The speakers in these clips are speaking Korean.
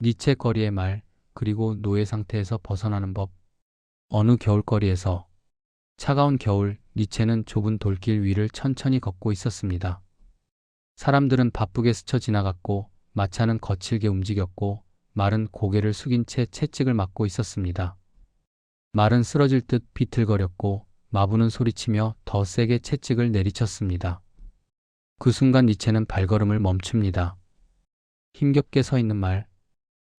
니체 거리의 말, 그리고 노예 상태에서 벗어나는 법. 어느 겨울거리에서 차가운 겨울, 니체는 좁은 돌길 위를 천천히 걷고 있었습니다. 사람들은 바쁘게 스쳐 지나갔고, 마차는 거칠게 움직였고, 말은 고개를 숙인 채 채찍을 맞고 있었습니다. 말은 쓰러질 듯 비틀거렸고, 마부는 소리치며 더 세게 채찍을 내리쳤습니다. 그 순간 니체는 발걸음을 멈춥니다. 힘겹게 서 있는 말,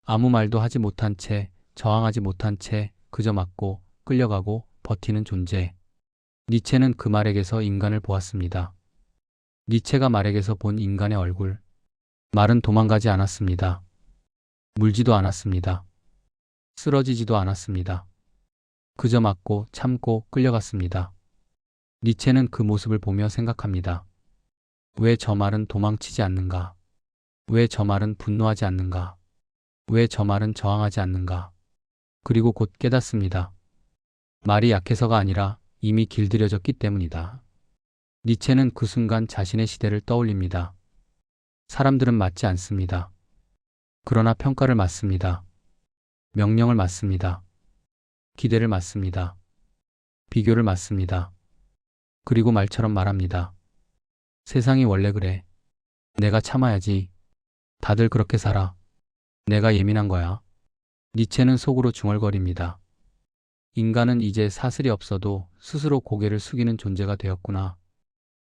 아무 말도 하지 못한 채, 저항하지 못한 채 그저 맞고 끌려가고 버티는 존재. 니체는 그 말에게서 인간을 보았습니다. 니체가 말에게서 본 인간의 얼굴. 말은 도망가지 않았습니다. 물지도 않았습니다. 쓰러지지도 않았습니다. 그저 맞고 참고 끌려갔습니다. 니체는 그 모습을 보며 생각합니다. 왜 저 말은 도망치지 않는가? 왜 저 말은 분노하지 않는가? 왜 저 말은 저항하지 않는가? 그리고 곧 깨닫습니다. 말이 약해서가 아니라 이미 길들여졌기 때문이다. 니체는 그 순간 자신의 시대를 떠올립니다. 사람들은 맞지 않습니다. 그러나 평가를 맞습니다. 명령을 맞습니다. 기대를 맞습니다. 비교를 맞습니다. 그리고 말처럼 말합니다. 세상이 원래 그래. 내가 참아야지. 다들 그렇게 살아. 내가 예민한 거야. 니체는 속으로 중얼거립니다. 인간은 이제 사슬이 없어도 스스로 고개를 숙이는 존재가 되었구나.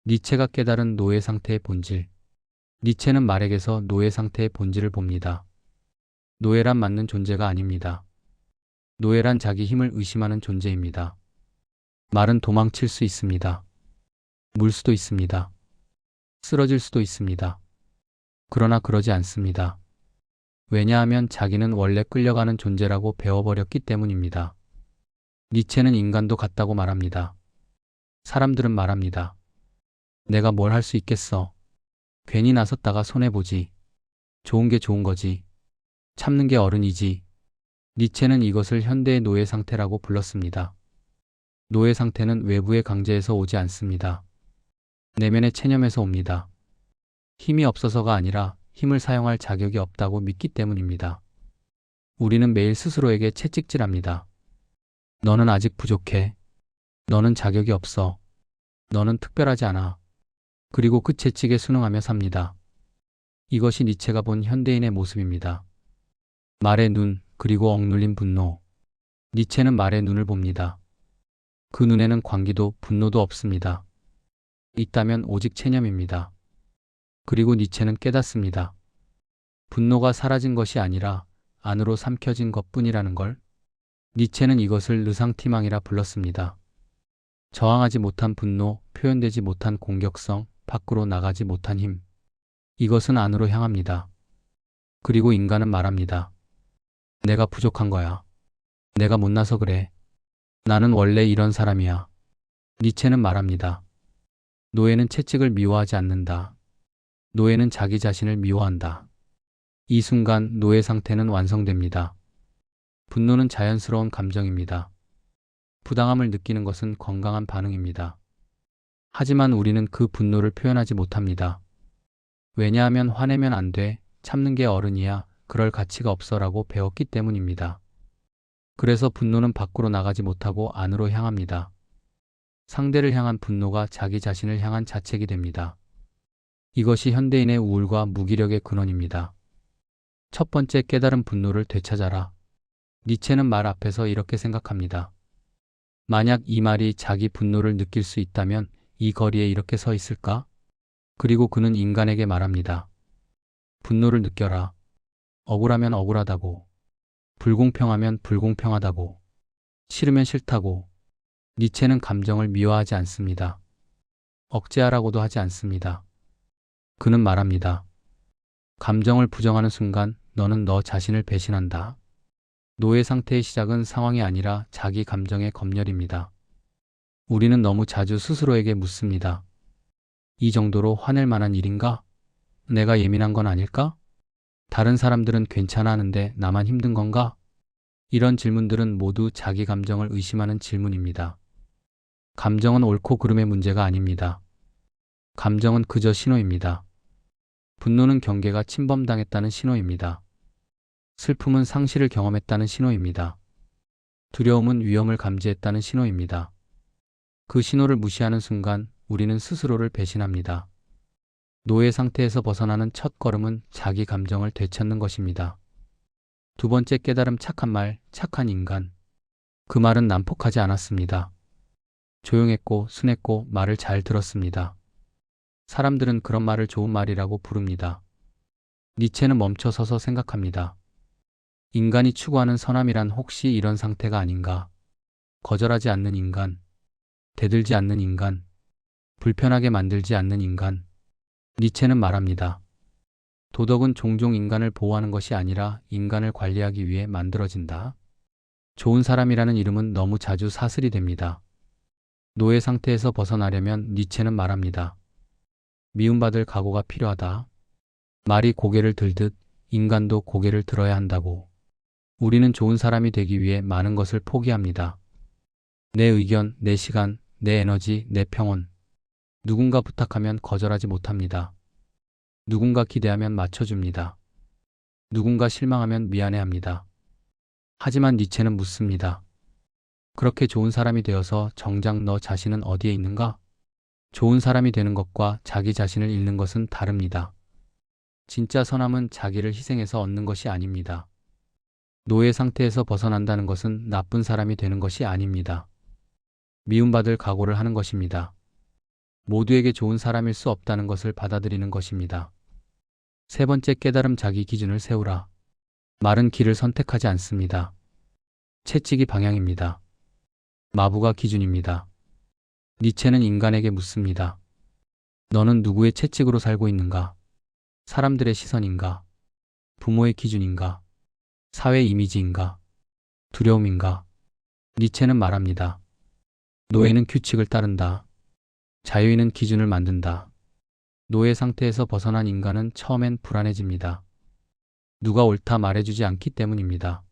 니체가 깨달은 노예 상태의 본질. 니체는 말에게서 노예 상태의 본질을 봅니다. 노예란 맞는 존재가 아닙니다. 노예란 자기 힘을 의심하는 존재입니다. 말은 도망칠 수 있습니다. 물 수도 있습니다. 쓰러질 수도 있습니다. 그러나 그러지 않습니다. 왜냐하면 자기는 원래 끌려가는 존재라고 배워버렸기 때문입니다. 니체는 인간도 같다고 말합니다. 사람들은 말합니다. 내가 뭘 할 수 있겠어. 괜히 나섰다가 손해보지. 좋은 게 좋은 거지. 참는 게 어른이지. 니체는 이것을 현대의 노예 상태라고 불렀습니다. 노예 상태는 외부의 강제에서 오지 않습니다. 내면의 체념에서 옵니다. 힘이 없어서가 아니라 힘을 사용할 자격이 없다고 믿기 때문입니다. 우리는 매일 스스로에게 채찍질합니다. 너는 아직 부족해. 너는 자격이 없어. 너는 특별하지 않아. 그리고 그 채찍에 순응하며 삽니다. 이것이 니체가 본 현대인의 모습입니다. 말의 눈, 그리고 억눌린 분노. 니체는 말의 눈을 봅니다. 그 눈에는 광기도 분노도 없습니다. 있다면 오직 체념입니다. 그리고 니체는 깨닫습니다. 분노가 사라진 것이 아니라 안으로 삼켜진 것 뿐이라는 걸. 니체는 이것을 르상티망이라 불렀습니다. 저항하지 못한 분노, 표현되지 못한 공격성, 밖으로 나가지 못한 힘. 이것은 안으로 향합니다. 그리고 인간은 말합니다. 내가 부족한 거야. 내가 못나서 그래. 나는 원래 이런 사람이야. 니체는 말합니다. 노예는 채찍을 미워하지 않는다. 노예는 자기 자신을 미워한다. 이 순간 노예 상태는 완성됩니다. 분노는 자연스러운 감정입니다. 부당함을 느끼는 것은 건강한 반응입니다. 하지만 우리는 그 분노를 표현하지 못합니다. 왜냐하면 화내면 안 돼, 참는 게 어른이야, 그럴 가치가 없어라고 배웠기 때문입니다. 그래서 분노는 밖으로 나가지 못하고 안으로 향합니다. 상대를 향한 분노가 자기 자신을 향한 자책이 됩니다. 이것이 현대인의 우울과 무기력의 근원입니다. 첫 번째 깨달은 분노를 되찾아라. 니체는 말 앞에서 이렇게 생각합니다. 만약 이 말이 자기 분노를 느낄 수 있다면 이 거리에 이렇게 서 있을까? 그리고 그는 인간에게 말합니다. 분노를 느껴라. 억울하면 억울하다고. 불공평하면 불공평하다고. 싫으면 싫다고. 니체는 감정을 미워하지 않습니다. 억제하라고도 하지 않습니다. 그는 말합니다. 감정을 부정하는 순간 너는 너 자신을 배신한다. 노예 상태의 시작은 상황이 아니라 자기 감정의 검열입니다. 우리는 너무 자주 스스로에게 묻습니다. 이 정도로 화낼 만한 일인가? 내가 예민한 건 아닐까? 다른 사람들은 괜찮아 하는데 나만 힘든 건가? 이런 질문들은 모두 자기 감정을 의심하는 질문입니다. 감정은 옳고 그름의 문제가 아닙니다. 감정은 그저 신호입니다. 분노는 경계가 침범당했다는 신호입니다. 슬픔은 상실을 경험했다는 신호입니다. 두려움은 위험을 감지했다는 신호입니다. 그 신호를 무시하는 순간 우리는 스스로를 배신합니다. 노예 상태에서 벗어나는 첫 걸음은 자기 감정을 되찾는 것입니다. 두 번째 깨달음 착한 말, 착한 인간. 그 말은 난폭하지 않았습니다. 조용했고 순했고 말을 잘 들었습니다. 사람들은 그런 말을 좋은 말이라고 부릅니다. 니체는 멈춰 서서 생각합니다. 인간이 추구하는 선함이란 혹시 이런 상태가 아닌가? 거절하지 않는 인간, 대들지 않는 인간, 불편하게 만들지 않는 인간. 니체는 말합니다. 도덕은 종종 인간을 보호하는 것이 아니라 인간을 관리하기 위해 만들어진다. 좋은 사람이라는 이름은 너무 자주 사슬이 됩니다. 노예 상태에서 벗어나려면 니체는 말합니다. 미움받을 각오가 필요하다. 말이 고개를 들듯 인간도 고개를 들어야 한다고. 우리는 좋은 사람이 되기 위해 많은 것을 포기합니다. 내 의견, 내 시간, 내 에너지, 내 평온. 누군가 부탁하면 거절하지 못합니다. 누군가 기대하면 맞춰줍니다. 누군가 실망하면 미안해합니다. 하지만 니체는 묻습니다. 그렇게 좋은 사람이 되어서 정작 너 자신은 어디에 있는가? 좋은 사람이 되는 것과 자기 자신을 잃는 것은 다릅니다. 진짜 선함은 자기를 희생해서 얻는 것이 아닙니다. 노예 상태에서 벗어난다는 것은 나쁜 사람이 되는 것이 아닙니다. 미움받을 각오를 하는 것입니다. 모두에게 좋은 사람일 수 없다는 것을 받아들이는 것입니다. 세 번째 깨달음 자기 기준을 세우라. 말은 길을 선택하지 않습니다. 채찍이 방향입니다. 마부가 기준입니다. 니체는 인간에게 묻습니다. 너는 누구의 채찍으로 살고 있는가? 사람들의 시선인가? 부모의 기준인가? 사회 이미지인가? 두려움인가? 니체는 말합니다. 노예는 규칙을 따른다. 자유인은 기준을 만든다. 노예 상태에서 벗어난 인간은 처음엔 불안해집니다. 누가 옳다 말해주지 않기 때문입니다.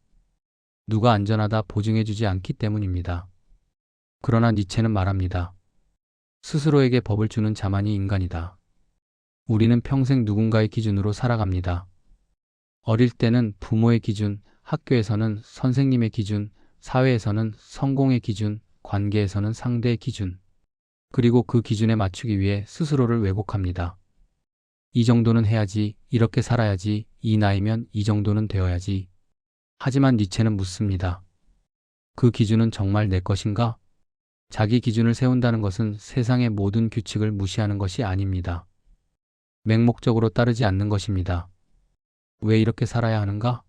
누가 안전하다 보증해주지 않기 때문입니다. 그러나 니체는 말합니다. 스스로에게 법을 주는 자만이 인간이다. 우리는 평생 누군가의 기준으로 살아갑니다. 어릴 때는 부모의 기준, 학교에서는 선생님의 기준, 사회에서는 성공의 기준, 관계에서는 상대의 기준, 그리고 그 기준에 맞추기 위해 스스로를 왜곡합니다. 이 정도는 해야지, 이렇게 살아야지, 이 나이면 이 정도는 되어야지. 하지만 니체는 묻습니다. 그 기준은 정말 내 것인가? 자기 기준을 세운다는 것은 세상의 모든 규칙을 무시하는 것이 아닙니다. 맹목적으로 따르지 않는 것입니다. 왜 이렇게 살아야 하는가?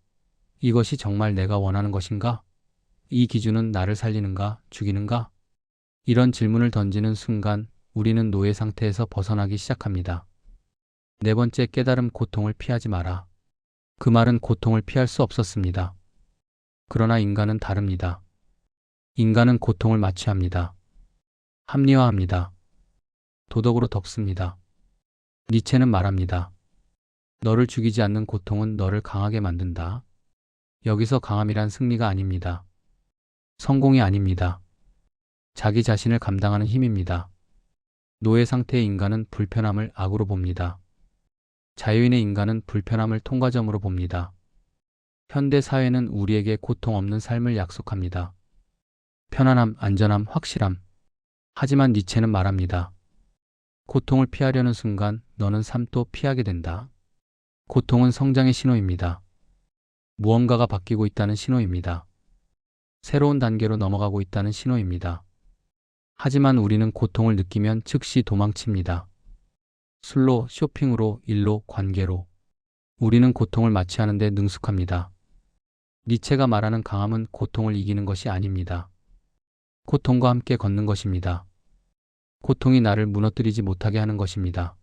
이것이 정말 내가 원하는 것인가? 이 기준은 나를 살리는가, 죽이는가? 이런 질문을 던지는 순간 우리는 노예 상태에서 벗어나기 시작합니다. 네 번째 깨달음 고통을 피하지 마라. 그 말은 고통을 피할 수 없었습니다. 그러나 인간은 다릅니다. 인간은 고통을 마취합니다. 합리화합니다. 도덕으로 덮습니다. 니체는 말합니다. 너를 죽이지 않는 고통은 너를 강하게 만든다. 여기서 강함이란 승리가 아닙니다. 성공이 아닙니다. 자기 자신을 감당하는 힘입니다. 노예 상태의 인간은 불편함을 악으로 봅니다. 자유인의 인간은 불편함을 통과점으로 봅니다. 현대 사회는 우리에게 고통 없는 삶을 약속합니다. 편안함, 안전함, 확실함. 하지만 니체는 말합니다. 고통을 피하려는 순간 너는 삶도 피하게 된다. 고통은 성장의 신호입니다. 무언가가 바뀌고 있다는 신호입니다. 새로운 단계로 넘어가고 있다는 신호입니다. 하지만 우리는 고통을 느끼면 즉시 도망칩니다. 술로, 쇼핑으로, 일로, 관계로. 우리는 고통을 마취하는데 능숙합니다. 니체가 말하는 강함은 고통을 이기는 것이 아닙니다. 고통과 함께 걷는 것입니다. 고통이 나를 무너뜨리지 못하게 하는 것입니다.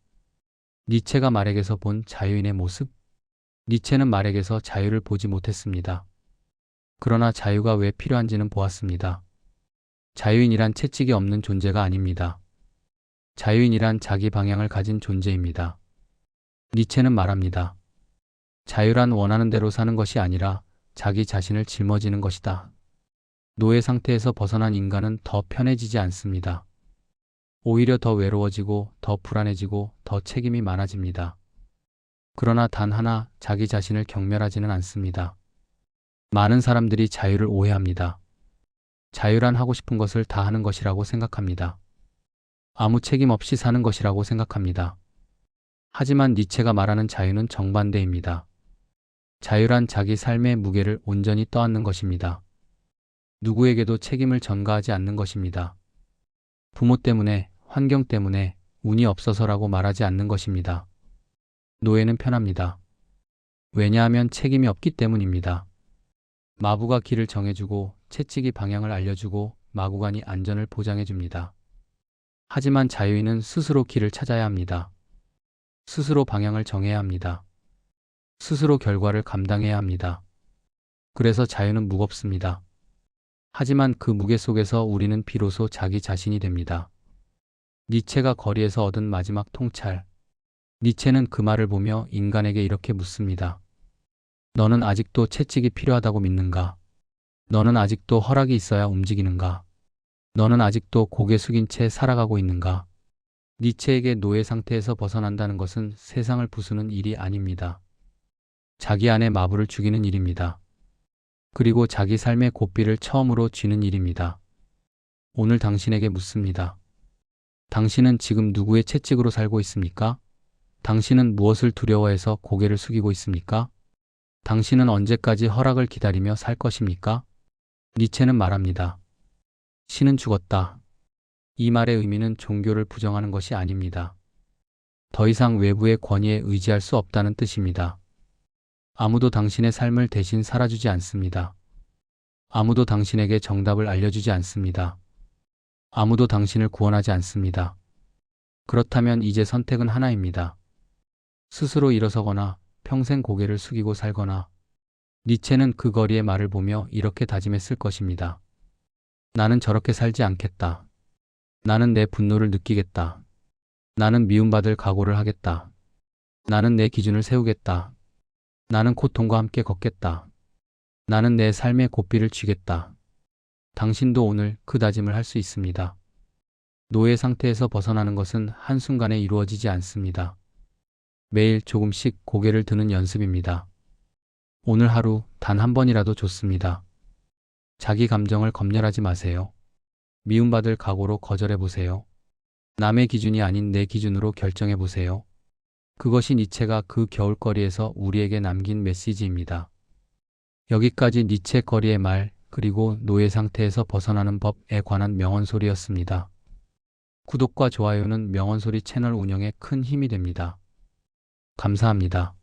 니체가 말에게서 본 자유인의 모습? 니체는 말에게서 자유를 보지 못했습니다. 그러나 자유가 왜 필요한지는 보았습니다. 자유인이란 채찍이 없는 존재가 아닙니다. 자유인이란 자기 방향을 가진 존재입니다. 니체는 말합니다. 자유란 원하는 대로 사는 것이 아니라 자기 자신을 짊어지는 것이다. 노예 상태에서 벗어난 인간은 더 편해지지 않습니다. 오히려 더 외로워지고 더 불안해지고 더 책임이 많아집니다. 그러나 단 하나 자기 자신을 경멸하지는 않습니다. 많은 사람들이 자유를 오해합니다. 자유란 하고 싶은 것을 다 하는 것이라고 생각합니다. 아무 책임 없이 사는 것이라고 생각합니다. 하지만 니체가 말하는 자유는 정반대입니다. 자유란 자기 삶의 무게를 온전히 떠안는 것입니다. 누구에게도 책임을 전가하지 않는 것입니다. 부모 때문에, 환경 때문에, 운이 없어서라고 말하지 않는 것입니다. 노예는 편합니다. 왜냐하면 책임이 없기 때문입니다. 마부가 길을 정해주고 채찍이 방향을 알려주고 마구간이 안전을 보장해줍니다. 하지만 자유인은 스스로 길을 찾아야 합니다. 스스로 방향을 정해야 합니다. 스스로 결과를 감당해야 합니다. 그래서 자유는 무겁습니다. 하지만 그 무게 속에서 우리는 비로소 자기 자신이 됩니다. 니체가 거리에서 얻은 마지막 통찰. 니체는 그 말을 보며 인간에게 이렇게 묻습니다. 너는 아직도 채찍이 필요하다고 믿는가? 너는 아직도 허락이 있어야 움직이는가? 너는 아직도 고개 숙인 채 살아가고 있는가? 니체에게 노예 상태에서 벗어난다는 것은 세상을 부수는 일이 아닙니다. 자기 안의 마부를 죽이는 일입니다. 그리고 자기 삶의 고삐를 처음으로 쥐는 일입니다. 오늘 당신에게 묻습니다. 당신은 지금 누구의 채찍으로 살고 있습니까? 당신은 무엇을 두려워해서 고개를 숙이고 있습니까? 당신은 언제까지 허락을 기다리며 살 것입니까? 니체는 말합니다. 신은 죽었다. 이 말의 의미는 종교를 부정하는 것이 아닙니다. 더 이상 외부의 권위에 의지할 수 없다는 뜻입니다. 아무도 당신의 삶을 대신 살아주지 않습니다. 아무도 당신에게 정답을 알려주지 않습니다. 아무도 당신을 구원하지 않습니다. 그렇다면 이제 선택은 하나입니다. 스스로 일어서거나 평생 고개를 숙이고 살거나 니체는 그 거리의 말을 보며 이렇게 다짐했을 것입니다. 나는 저렇게 살지 않겠다. 나는 내 분노를 느끼겠다. 나는 미움받을 각오를 하겠다. 나는 내 기준을 세우겠다. 나는 고통과 함께 걷겠다. 나는 내 삶의 고삐를 쥐겠다. 당신도 오늘 그 다짐을 할 수 있습니다. 노예 상태에서 벗어나는 것은 한순간에 이루어지지 않습니다. 매일 조금씩 고개를 드는 연습입니다. 오늘 하루 단 한 번이라도 좋습니다. 자기 감정을 검열하지 마세요. 미움받을 각오로 거절해 보세요. 남의 기준이 아닌 내 기준으로 결정해 보세요. 그것이 니체가 그 겨울거리에서 우리에게 남긴 메시지입니다. 여기까지 니체 거리의 말, 그리고 노예 상태에서 벗어나는 법에 관한 명언소리였습니다. 구독과 좋아요는 명언소리 채널 운영에 큰 힘이 됩니다. 감사합니다.